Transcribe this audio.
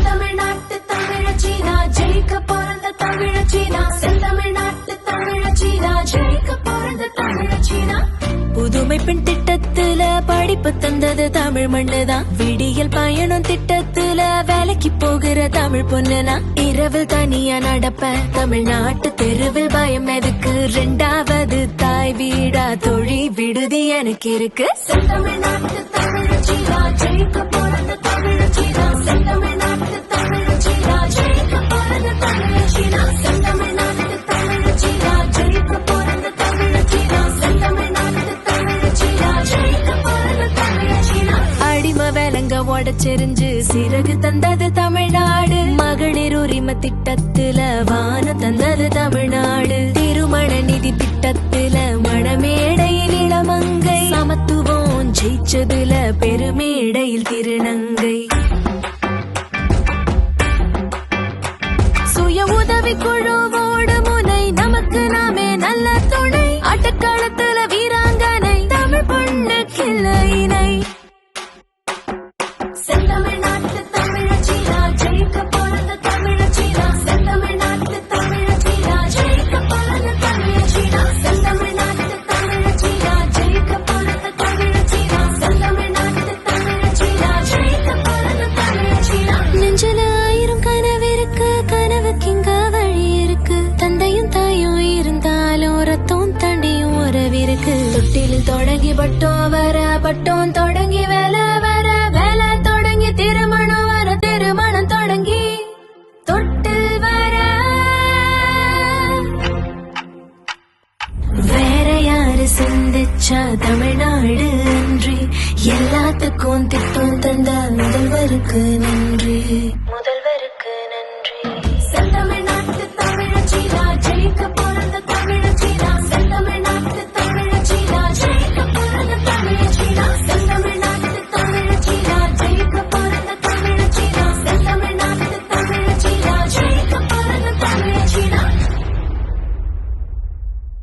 செந்தமிழ்நாட்டு ஜெயிக்க பிறந்த செந்தமிழ்நாட்டு தமிழச்சினா ஜெயிக்க பிறந்த தமிழச்சினா புதுமை பெண் திட்டத்துல படிப்பு தந்தது தமிழ் மண்ணுதான் விடியல் பயணம் திட்டத்துல வேலைக்கு போகிற தமிழ் பொண்ணுனா. இரவில் தனியா நடப்பேன் தமிழ்நாட்டு தெருவில் பயம் எதுக்கு? ரெண்டாவது தாய் வீடா தொழி விடுதி எனக்கு இருக்கு. செந்தமிழ்நாட்டு அங்க உடச்செறிஞ்சு சிறகு தந்தது தமிழ்நாடு. மகளிர் உரிமை திட்டத்துல வான தந்தது தமிழ்நாடு. திருமண நிதி திட்டத்துல மணமேடையில் இளமங்கை. சமத்துவம் ஜெயிச்சதுல பெருமேடையில் திருநங்கை. சுய உதவி குழுவோடு தொட்டிலில் தொடங்கி பட்டோம் வர பட்டோம் தொடங்கி வேலை வர வேலை தொடங்கி திருமணம் வர திருமணம் தொடங்கி தொட்டில் வர. வேற யாரு சிந்திச்சா தமிழ்நாடு அன்றி? எல்லாத்துக்கும் திட்டம் தந்த முதல்வருக்கு நன்றி.